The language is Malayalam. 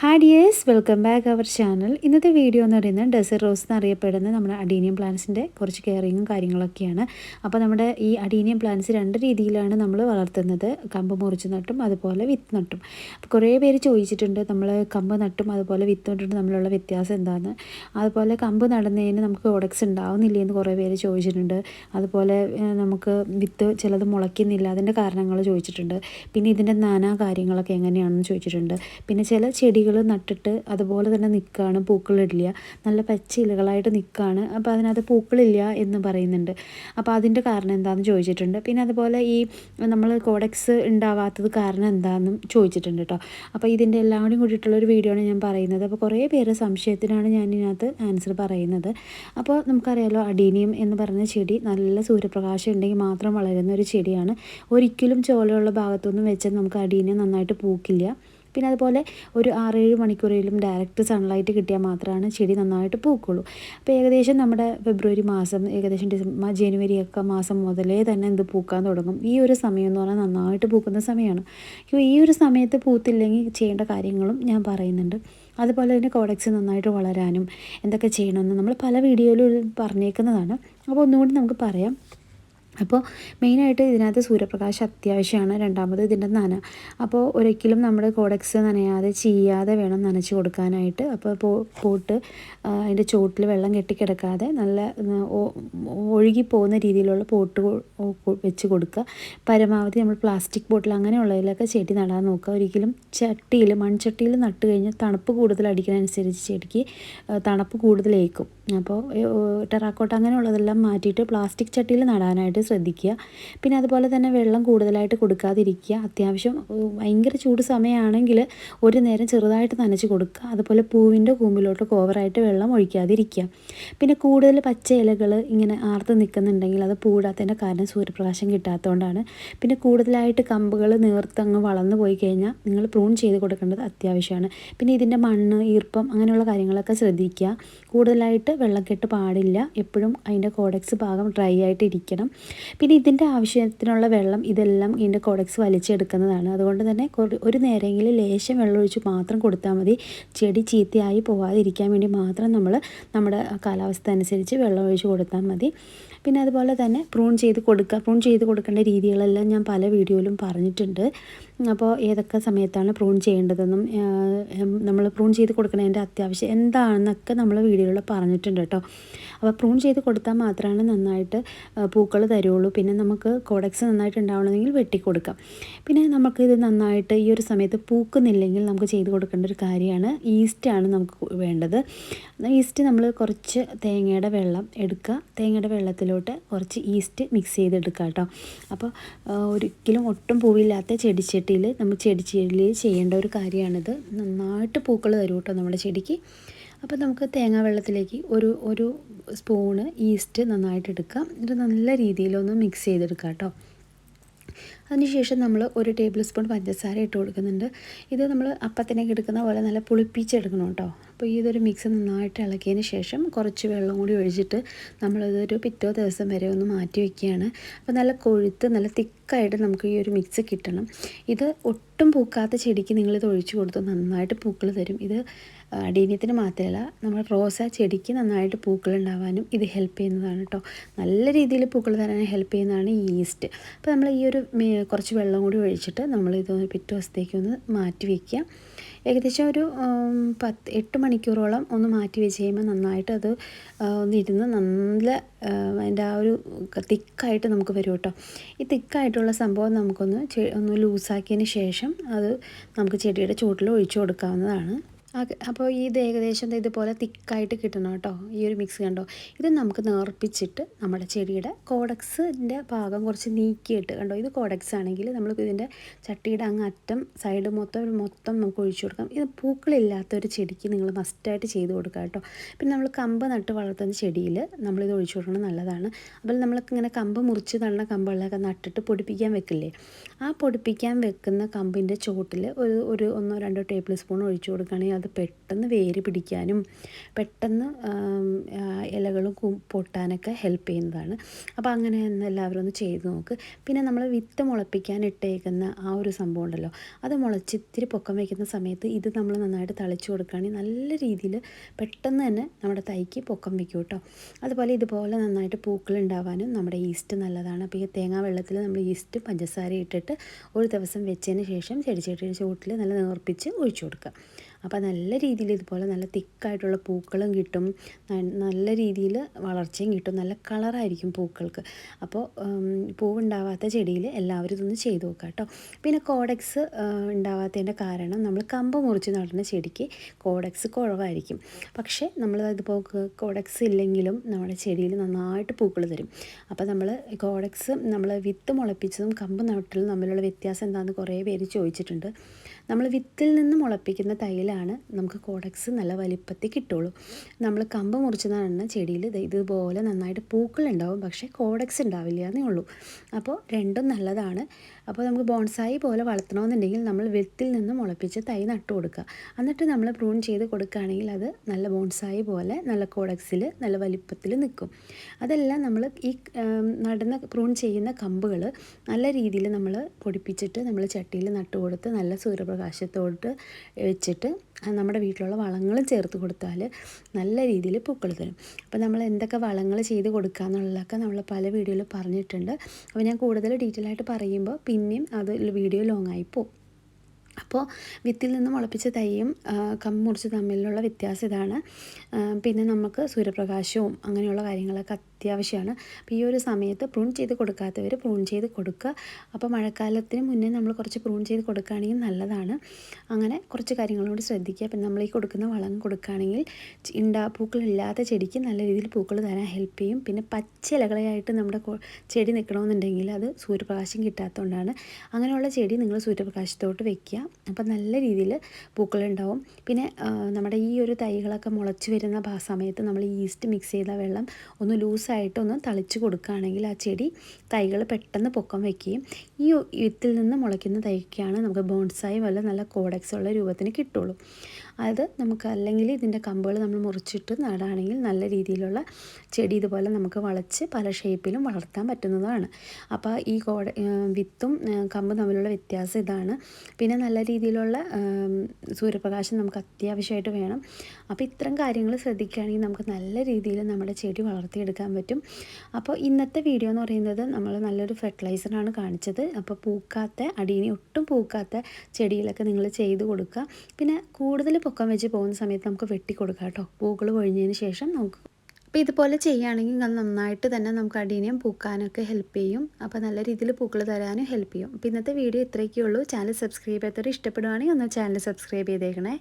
Hi dears welcome back our channel ഇന്നത്തെ വീഡിയോ എന്ന് പറയുന്നത് ഡെസേർട്ട് റോസ് എന്നറിയപ്പെടുന്ന നമ്മുടെ അഡീനിയം പ്ലാന്റ്സിന്റെ കുറച്ച് കെയറിങ്ങും കാര്യങ്ങളൊക്കെയാണ്. അപ്പോൾ നമ്മുടെ ഈ അഡീനിയം പ്ലാന്റ്സ് രണ്ട് രീതിയിലാണ് നമ്മൾ വളർത്തുന്നത്. കമ്പ് മുറിച്ച് നട്ടും അതുപോലെ വിത്ത് നട്ടും. അപ്പോൾ കുറേ പേര് ചോദിച്ചിട്ടുണ്ട് നമ്മൾ കമ്പ് നട്ടും അതുപോലെ വിത്ത് നട്ടിട്ട് തമ്മിലുള്ള വ്യത്യാസം എന്താണ് അതുപോലെ കമ്പ് നടുന്നതിന് നമുക്ക് ഓഡക്സ് ഉണ്ടാവുന്നില്ല എന്ന് കുറേ പേര് ചോദിച്ചിട്ടുണ്ട്. അതുപോലെ നമുക്ക് വിത്ത് ചിലത് മുളയ്ക്കുന്നില്ല അതിന്റെ കാരണങ്ങൾ ചോദിച്ചിട്ടുണ്ട്. പിന്നെ ഇതിന്റെ നാനാ കാര്യങ്ങളൊക്കെ എങ്ങനെയാണെന്ന് ചോദിച്ചിട്ടുണ്ട്. പിന്നെ ചില ചെടികൾ നട്ടിട്ട് അതുപോലെ തന്നെ നിൽക്കുകയാണ് പൂക്കളിടില്ല നല്ല പച്ച ഇലകളായിട്ട് നിൽക്കുകയാണ്. അപ്പോൾ അതിനകത്ത് പൂക്കളില്ല എന്ന് പറയുന്നുണ്ട്. അപ്പോൾ അതിന്റെ കാരണം എന്താണെന്ന് ചോദിച്ചിട്ടുണ്ട്. പിന്നെ അതുപോലെ ഈ നമ്മൾ കോഡക്സ് ഉണ്ടാവാത്തത് കാരണം എന്താണെന്നും ചോദിച്ചിട്ടുണ്ട് കേട്ടോ. അപ്പോൾ ഇതിന്റെ എല്ലാം കൂടി കൂടിയിട്ടുള്ളൊരു വീഡിയോ ആണ് ഞാൻ പറയുന്നത്. അപ്പോൾ കുറേ പേര് സംശയത്തിനാണ് ഞാൻ ഇതിനകത്ത് ആൻസർ പറയുന്നത്. അപ്പോൾ നമുക്കറിയാലോ അഡീനിയം എന്ന് പറയുന്ന ചെടി നല്ല സൂര്യപ്രകാശം ഉണ്ടെങ്കിൽ മാത്രം വളരുന്ന ഒരു ചെടിയാണ്. ഒരിക്കലും ചോലയുള്ള ഭാഗത്തൊന്നും വെച്ചാൽ നമുക്ക് അടീനിയം നന്നായിട്ട് പൂക്കില്ല. പിന്നെ അതുപോലെ ഒരു ആറേഴ് മണിക്കൂറിലും ഡയറക്റ്റ് സൺലൈറ്റ് കിട്ടിയാൽ മാത്രമാണ് ചെടി നന്നായിട്ട് പൂക്കുള്ളൂ. അപ്പോൾ ഏകദേശം നമ്മുടെ ഫെബ്രുവരി മാസം ഏകദേശം ഡിസംബർ ജനുവരി ഒക്കെ മാസം മുതലേ തന്നെ ഇത് പൂക്കാൻ തുടങ്ങും. ഈ ഒരു സമയം എന്ന് പറഞ്ഞാൽ നന്നായിട്ട് പൂക്കുന്ന സമയമാണ്. ഈ ഒരു സമയത്ത് പൂത്തില്ലെങ്കിൽ ചെയ്യേണ്ട കാര്യങ്ങളും ഞാൻ പറയുന്നുണ്ട്. അതുപോലെ തന്നെ കോഡക്സ് നന്നായിട്ട് വളരാനും എന്തൊക്കെ ചെയ്യണമെന്ന് നമ്മൾ പല വീഡിയോയിലും പറഞ്ഞേക്കുന്നതാണ്. അപ്പോൾ ഒന്നുകൂടി നമുക്ക് പറയാം. അപ്പോൾ മെയിനായിട്ട് ഇതിനകത്ത് സൂര്യപ്രകാശം അത്യാവശ്യമാണ് രണ്ടാമത് ഇതിന്റെ നന. അപ്പോൾ ഒരിക്കലും നമ്മൾ കോഡക്സ് നനയാതെ ചെയ്യാതെ വേണം നനച്ച് കൊടുക്കാനായിട്ട്. അപ്പോൾ പോട്ട് അതിന്റെ ചോട്ടിൽ വെള്ളം കെട്ടിക്കിടക്കാതെ നല്ല ഒഴുകി പോകുന്ന രീതിയിലുള്ള പോട്ട് വെച്ച് കൊടുക്കുക. പരമാവധി നമ്മൾ പ്ലാസ്റ്റിക് ബോട്ടിൽ അങ്ങനെയുള്ളതിലൊക്കെ ചെടി നടാൻ നോക്കുക. ഒരിക്കലും ചട്ടിയിൽ മൺചട്ടിയിൽ നട്ട് കഴിഞ്ഞാൽ തണുപ്പ് കൂടുതൽ അടിക്കുന്നതനുസരിച്ച് ചെടിക്ക് തണുപ്പ് കൂടുതലേക്കും അപ്പോൾ ടെറാക്കോട്ട അങ്ങനെയുള്ളതെല്ലാം മാറ്റിയിട്ട് പ്ലാസ്റ്റിക് ചട്ടിയിൽ നടാനായിട്ട് ശ്രദ്ധിക്കുക. പിന്നെ അതുപോലെ തന്നെ വെള്ളം കൂടുതലായിട്ട് കൊടുക്കാതിരിക്കുക. അത്യാവശ്യം ഭയങ്കര ചൂട് സമയമാണെങ്കിൽ ഒരു നേരം ചെറുതായിട്ട് നനച്ച് കൊടുക്കുക. അതുപോലെ പൂവിന്റെ കൂമ്പിലോട്ട് ഓവറായിട്ട് വെള്ളം ഒഴിക്കാതിരിക്കുക. പിന്നെ കൂടുതൽ പച്ച ഇലകൾ ഇങ്ങനെ ആർത്ത് നിൽക്കുന്നുണ്ടെങ്കിൽ അത് പൂടാത്തതിന്റെ കാരണം സൂര്യപ്രകാശം കിട്ടാത്തതുകൊണ്ടാണ്. പിന്നെ കൂടുതലായിട്ട് കമ്പുകൾ നേർത്ത് അങ്ങ് വളർന്നു പോയി കഴിഞ്ഞാൽ നിങ്ങൾ പ്രൂൺ ചെയ്ത് കൊടുക്കേണ്ടത് അത്യാവശ്യമാണ്. പിന്നെ ഇതിന്റെ മണ്ണ് ഈർപ്പം അങ്ങനെയുള്ള കാര്യങ്ങളൊക്കെ ശ്രദ്ധിക്കുക. കൂടുതലായിട്ട് വെള്ളക്കെട്ട് പാടില്ല. എപ്പോഴും അതിന്റെ കോഡക്സ് ഭാഗം ഡ്രൈ ആയിട്ട് ഇരിക്കണം പിന്നെ ഇതിന്റെ ആവശ്യത്തിനുള്ള വെള്ളം ഇതെല്ലാം ഇതിന്റെ കോഡക്സ് വലിച്ചെടുക്കുന്നതാണ്. അതുകൊണ്ട് തന്നെ ഒരു നേരമെങ്കിലും ലേശം വെള്ളം ഒഴിച്ച് മാത്രം കൊടുത്താൽ മതി. ചെടി ചീത്തയായി പോവാതിരിക്കാൻ വേണ്ടി മാത്രം നമ്മൾ നമ്മുടെ കാലാവസ്ഥ അനുസരിച്ച് വെള്ളം ഒഴിച്ച് കൊടുത്താൽ മതി. പിന്നെ അതുപോലെ തന്നെ പ്രൂൺ ചെയ്ത് കൊടുക്കുക പ്രൂൺ ചെയ്ത് കൊടുക്കേണ്ട രീതികളെല്ലാം ഞാൻ പല വീഡിയോയിലും പറഞ്ഞിട്ടുണ്ട്. അപ്പോൾ ഏതൊക്കെ സമയത്താണ് പ്രൂൺ ചെയ്യേണ്ടതെന്നും നമ്മൾ പ്രൂൺ ചെയ്ത് കൊടുക്കണതിന്റെ അത്യാവശ്യം എന്താണെന്നൊക്കെ നമ്മൾ വീഡിയോയിൽ പറഞ്ഞിട്ടുണ്ട് കേട്ടോ. അപ്പോൾ പ്രൂൺ ചെയ്ത് കൊടുത്താൽ മാത്രമാണ് നന്നായിട്ട് പൂക്കൾ തരുള്ളൂ. പിന്നെ നമുക്ക് കോഡക്സ് നന്നായിട്ട് ഉണ്ടാവണമെങ്കിൽ വെട്ടിക്കൊടുക്കാം പിന്നെ നമുക്ക് ഇത് നന്നായിട്ട് ഈ ഒരു സമയത്ത് പൂക്കുന്നില്ലെങ്കിൽ നമുക്ക് ചെയ്ത് കൊടുക്കേണ്ട ഒരു കാര്യമാണ് ഈസ്റ്റാണ് നമുക്ക് വേണ്ടത്. ഈസ്റ്റ് നമ്മൾ കുറച്ച് തേങ്ങയുടെ വെള്ളം എടുക്കുക. തേങ്ങയുടെ വെള്ളത്തിലോട്ട് കുറച്ച് ഈസ്റ്റ് മിക്സ് ചെയ്തെടുക്കുക കേട്ടോ. അപ്പോൾ ഒരിക്കലും ഒട്ടും പൂവില്ലാത്ത ചെടിച്ചട്ടിയിൽ നമ്മൾ ചെടി ചെടിയിൽ ചെയ്യേണ്ട ഒരു കാര്യമാണിത്. നന്നായിട്ട് പൂക്കൾ തരും കേട്ടോ നമ്മുടെ ചെടിക്ക്. അപ്പോൾ നമുക്ക് തേങ്ങാ വെള്ളത്തിലേക്ക് ഒരു ഒരു സ്പൂണ് ഈസ്റ്റ് നന്നായിട്ട് എടുക്കാം. എന്നിട്ട് നല്ല രീതിയിലൊന്ന് മിക്സ് ചെയ്തെടുക്കാം കേട്ടോ. അതിനുശേഷം നമ്മൾ ഒരു ടേബിൾ സ്പൂൺ പഞ്ചസാര ഇട്ട് കൊടുക്കുന്നുണ്ട്. ഇത് നമ്മൾ അപ്പത്തിനൊക്കെ എടുക്കുന്ന പോലെ നല്ല പുളിപ്പിച്ചെടുക്കണം കേട്ടോ. അപ്പോൾ ഇതൊരു മിക്സ് നന്നായിട്ട് ഇളക്കിയതിന് ശേഷം കുറച്ച് വെള്ളം കൂടി ഒഴിച്ചിട്ട് നമ്മളിതൊരു പിറ്റോ ദിവസം വരെ ഒന്ന് മാറ്റി വയ്ക്കുകയാണ് അപ്പോൾ നല്ല കൊഴുത്ത് നല്ല തിക്കായിട്ട് നമുക്ക് ഈ ഒരു മിക്സ് കിട്ടണം. ഇത് ഒട്ടും പൂക്കാത്ത ചെടിക്ക് നിങ്ങളിത് ഒഴിച്ചു കൊടുത്തു നന്നായിട്ട് പൂക്കൾ തരും. ഇത് അടീനിയത്തിന് മാത്രമല്ല നമ്മൾ റോസ ചെടിക്ക് നന്നായിട്ട് പൂക്കൾ ഉണ്ടാവാനും ഇത് ഹെൽപ്പ് ചെയ്യുന്നതാണ് കേട്ടോ. നല്ല രീതിയിൽ പൂക്കൾ തരാൻ ഹെൽപ്പ് ചെയ്യുന്നതാണ് ഈസ്റ്റ് അപ്പോൾ നമ്മൾ ഈ ഒരു കുറച്ച് വെള്ളം കൂടി ഒഴിച്ചിട്ട് നമ്മളിത് പിറ്റേ ദിവസത്തേക്ക് ഒന്ന് മാറ്റി വയ്ക്കുക ഏകദേശം ഒരു പത്ത് എട്ട് മണിക്കൂറോളം ഒന്ന് മാറ്റി വെച്ച് കഴിയുമ്പോൾ നന്നായിട്ട് അത് ഒന്നിരുന്ന് ഒന്ന് നല്ല അതിന്റെ ആ ഒരു തിക്കായിട്ട് നമുക്ക് വരും കേട്ടോ. ഈ തിക്കായിട്ടുള്ള സംഭവം നമുക്കൊന്ന് ഒന്ന് ലൂസാക്കിയതിന് ശേഷം അത് നമുക്ക് ചെടിയുടെ ചൂട്ടിൽ ഒഴിച്ചു കൊടുക്കാവുന്നതാണ്. അപ്പോൾ ഇത് ഏകദേശം ഇതുപോലെ തിക്കായിട്ട് കിട്ടണം കേട്ടോ. ഈ ഒരു മിക്സ് കണ്ടോ? ഇത് നമുക്ക് നേർപ്പിച്ചിട്ട് നമ്മുടെ ചെടിയുടെ കോഡക്സിന്റെ ഭാഗം കുറച്ച് നീക്കിയിട്ട് കണ്ടോ? ഇത് കോഡക്സ് ആണെങ്കിൽ നമ്മൾ ഇതിന്റെ ചട്ടിയുടെ അങ്ങ് അറ്റം സൈഡ് മൊത്തം മൊത്തം നമുക്ക് ഒഴിച്ചു കൊടുക്കാം. ഇത് പൂക്കളില്ലാത്ത ഒരു ചെടിക്ക് നിങ്ങൾ മസ്റ്റായിട്ട് ചെയ്ത് കൊടുക്കുക കേട്ടോ. പിന്നെ നമ്മൾ കമ്പ് നട്ട് വളർത്തുന്ന ചെടിയിൽ നമ്മളിത് ഒഴിച്ചു കൊടുക്കണം നല്ലതാണ്. അപ്പോൾ നമ്മൾക്ക് ഇങ്ങനെ കമ്പ് മുറിച്ച് തള്ളുന്ന കമ്പുകളൊക്കെ നട്ടിട്ട് പൊടിപ്പിക്കാൻ വെക്കില്ലേ? ആ പൊടിപ്പിക്കാൻ വെക്കുന്ന കമ്പിന്റെ ചോട്ടിൽ ഒരു ഒരു ഒന്നോ രണ്ടോ ടേബിൾ സ്പൂൺ ഒഴിച്ചു കൊടുക്കുകയാണെങ്കിൽ അത് പെട്ടെന്ന് വേര് പിടിക്കാനും പെട്ടെന്ന് ഇലകളും പൊട്ടാനൊക്കെ ഹെൽപ്പ് ചെയ്യുന്നതാണ്. അപ്പോൾ അങ്ങനെ എല്ലാവരും ഒന്ന് ചെയ്ത് നോക്ക്. പിന്നെ നമ്മൾ വിത്ത് മുളപ്പിക്കാൻ ഇട്ടേക്കുന്ന ആ ഒരു സംഭവം ഉണ്ടല്ലോ അത് മുളച്ചിത്തിരി പൊക്കം വയ്ക്കുന്ന സമയത്ത് ഇത് നമ്മൾ നന്നായിട്ട് തളിച്ചു കൊടുക്കുകയാണെങ്കിൽ നല്ല രീതിയിൽ പെട്ടെന്ന് തന്നെ നമ്മുടെ തൈക്ക് പൊക്കം വയ്ക്കും കേട്ടോ. അതുപോലെ ഇതുപോലെ നന്നായിട്ട് പൂക്കൾ ഉണ്ടാവാനും നമ്മുടെ ഈസ്റ്റ് നല്ലതാണ്. അപ്പോൾ ഈ തേങ്ങാ വെള്ളത്തിൽ നമ്മൾ ഈസ്റ്റ് പഞ്ചസാര ഇട്ടിട്ട് ഒരു ദിവസം വെച്ചതിന് ശേഷം ചെടിച്ചട്ടിയുടെ ചുവട്ടിൽ നല്ല നേർപ്പിച്ച് ഒഴിച്ചു കൊടുക്കുക. അപ്പോൾ നല്ല രീതിയിൽ ഇതുപോലെ നല്ല തിക്കായിട്ടുള്ള പൂക്കളും കിട്ടും. നല്ല രീതിയിൽ വളർച്ചയും കിട്ടും. നല്ല കളറായിരിക്കും പൂക്കൾക്ക്. അപ്പോൾ പൂവുണ്ടാവാത്ത ചെടിയിൽ എല്ലാവരും ഇതൊന്ന് ചെയ്ത് നോക്കുക കേട്ടോ പിന്നെ കോഡക്സ് ഉണ്ടാവാത്തതിന്റെ കാരണം നമ്മൾ കമ്പ് മുറിച്ച് നടുന്ന ചെടിക്ക് കോഡക്സ് കുറവായിരിക്കും. പക്ഷേ നമ്മൾ ഇതിപ്പോൾ കോഡക്സ് ഇല്ലെങ്കിലും നമ്മുടെ ചെടിയിൽ നന്നായിട്ട് പൂക്കൾ തരും. അപ്പോൾ നമ്മൾ കോഡക്സ് നമ്മൾ വിത്ത് മുളപ്പിച്ചതും കമ്പ് നട്ടലും തമ്മിലുള്ള വ്യത്യാസം എന്താണെന്ന് കുറേ പേര് ചോദിച്ചിട്ടുണ്ട്. നമ്മൾ വിത്തിൽ നിന്ന് മുളപ്പിക്കുന്ന തൈലാണ് നമുക്ക് കോഡക്സ് നല്ല വലിപ്പത്തിൽ കിട്ടുള്ളൂ. നമ്മൾ കമ്പ് മുറിച്ച് നടന്ന ചെടിയിൽ ഇതുപോലെ നന്നായിട്ട് പൂക്കളുണ്ടാവും പക്ഷേ കോഡക്സ് ഉണ്ടാവില്ല എന്നേ ഉള്ളൂ. അപ്പോൾ രണ്ടും നല്ലതാണ്. അപ്പോൾ നമുക്ക് ബോൺസായി പോലെ വളർത്തണമെന്നുണ്ടെങ്കിൽ നമ്മൾ വിത്തിൽ നിന്ന് മുളപ്പിച്ച് തൈ നട്ടു കൊടുക്കുക. എന്നിട്ട് നമ്മൾ പ്രൂൺ ചെയ്ത് കൊടുക്കുകയാണെങ്കിൽ അത് നല്ല ബോൺസായി പോലെ നല്ല കോഡക്സിൽ നല്ല വലിപ്പത്തിൽ നിൽക്കും. അതെല്ലാം നമ്മൾ ഈ നടന്ന പ്രൂൺ ചെയ്യുന്ന കമ്പുകൾ നല്ല രീതിയിൽ നമ്മൾ പൊടിപ്പിച്ചിട്ട് നമ്മൾ ചട്ടിയിൽ നട്ടു കൊടുത്ത് നല്ല സൂര്യപ്രകാശത്തോട്ട് വെച്ചിട്ട് നമ്മുടെ വീട്ടിലുള്ള വളങ്ങൾ ചേർത്ത് കൊടുത്താൽ നല്ല രീതിയിൽ പൂക്കൾ തരും. അപ്പോൾ നമ്മൾ എന്തൊക്കെ വളങ്ങൾ ചെയ്ത് കൊടുക്കുക എന്നുള്ളതൊക്കെ നമ്മൾ പല വീഡിയോയിൽ പറഞ്ഞിട്ടുണ്ട്. അപ്പോൾ ഞാൻ കൂടുതൽ ഡീറ്റെയിൽ ആയിട്ട് പറയുമ്പോൾ പിന്നെയും അത് വീഡിയോ ലോങ് ആയി പോകും അപ്പോൾ വിത്തിൽ നിന്ന് മുളപ്പിച്ച തൈയും കമ്പ് മുറിച്ച് തമ്മിലുള്ള വ്യത്യാസം ഇതാണ്. പിന്നെ നമുക്ക് സൂര്യപ്രകാശവും അങ്ങനെയുള്ള കാര്യങ്ങളൊക്കെ അത്യാവശ്യമാണ്. അപ്പോൾ ഈ ഒരു സമയത്ത് പ്രൂൺ ചെയ്ത് കൊടുക്കാത്തവർ പ്രൂൺ ചെയ്ത് കൊടുക്കുക അപ്പോൾ മഴക്കാലത്തിന് മുന്നേ നമ്മൾ കുറച്ച് പ്രൂൺ ചെയ്ത് കൊടുക്കുകയാണെങ്കിൽ നല്ലതാണ്. അങ്ങനെ കുറച്ച് കാര്യങ്ങളോട് ശ്രദ്ധിക്കുക. പിന്നെ നമ്മൾ ഈ കൊടുക്കുന്ന വളം കൊടുക്കുകയാണെങ്കിൽ ഉണ്ടാ പൂക്കളില്ലാത്ത ചെടിക്ക് നല്ല രീതിയിൽ പൂക്കൾ തരാൻ ഹെൽപ്പ് ചെയ്യും. പിന്നെ പച്ച ഇലകളായിട്ട് നമ്മുടെ ചെടി നിൽക്കണമെന്നുണ്ടെങ്കിൽ അത് സൂര്യപ്രകാശം കിട്ടാത്തതുകൊണ്ടാണ് അങ്ങനെയുള്ള ചെടി നിങ്ങൾ സൂര്യപ്രകാശത്തോട്ട് വെക്കുക. അപ്പോൾ നല്ല രീതിയിൽ പൂക്കളുണ്ടാവും. പിന്നെ നമ്മുടെ ഈ ഒരു തൈകളൊക്കെ മുളച്ച് വരുന്ന സമയത്ത് നമ്മൾ ഈസ്റ്റ് മിക്സ് ചെയ്ത വെള്ളം ഒന്ന് ലൂസായിട്ടൊന്ന് തളിച്ച് കൊടുക്കുകയാണെങ്കിൽ ആ ചെടി തൈകൾ പെട്ടെന്ന് പൊക്കം വയ്ക്കുകയും ഈ വിത്തിൽ നിന്ന് മുളയ്ക്കുന്ന തൈക്കാണ് നമുക്ക് ബോൺസായി വല്ല നല്ല കോഡക്സ് ഉള്ള രൂപത്തിന് കിട്ടുള്ളൂ. അത് നമുക്ക് അല്ലെങ്കിൽ ഇതിന്റെ കമ്പുകൾ നമ്മൾ മുറിച്ചിട്ട് നടാണെങ്കിൽ നല്ല രീതിയിലുള്ള ചെടി ഇതുപോലെ നമുക്ക് വളച്ച് പല ഷേപ്പിലും വളർത്താൻ പറ്റുന്നതാണ്. അപ്പോൾ ഈ കോട വിത്തും കമ്പും തമ്മിലുള്ള വ്യത്യാസം ഇതാണ്. പിന്നെ നല്ല രീതിയിലുള്ള സൂര്യപ്രകാശം നമുക്ക് അത്യാവശ്യമായിട്ട് വേണം. അപ്പോൾ ഇത്തരം കാര്യങ്ങൾ ശ്രദ്ധിക്കുകയാണെങ്കിൽ നമുക്ക് നല്ല രീതിയിൽ നമ്മുടെ ചെടി വളർത്തിയെടുക്കാൻ പറ്റും. അപ്പോൾ ഇന്നത്തെ വീഡിയോ എന്ന് പറയുന്നത് നമ്മൾ നല്ലൊരു ഫെർട്ടിലൈസറാണ് കാണിച്ചത്. അപ്പോൾ പൂക്കാത്ത അടിയിനി ഒട്ടും പൂക്കാത്ത ചെടിയിലൊക്കെ നിങ്ങൾ ചെയ്ത് കൊടുക്കുക. പിന്നെ കൂടുതൽ പൊക്കം വെച്ച് പോകുന്ന സമയത്ത് നമുക്ക് വെട്ടി കൊടുക്കാം കേട്ടോ. പൂക്കൾ കൊഴിഞ്ഞതിന് ശേഷം നമുക്ക് അപ്പോൾ ഇതുപോലെ ചെയ്യുകയാണെങ്കിൽ നന്നായിട്ട് തന്നെ നമുക്ക് അടീനിയം പൂക്കാനൊക്കെ ഹെൽപ്പ് ചെയ്യും. അപ്പോൾ നല്ല രീതിയിൽ പൂക്കൾ തരാനും ഹെൽപ്പ് ചെയ്യും. അപ്പോൾ ഇന്നത്തെ വീഡിയോ ഇത്രയൊക്കെയുള്ളൂ ചാനൽ സബ്സ്ക്രൈബ് ചെയ്തവർ ഇഷ്ടപ്പെടുവാണെങ്കിൽ ഒന്ന് ചാനൽ സബ്സ്ക്രൈബ് ചെയ്തേക്കണേ.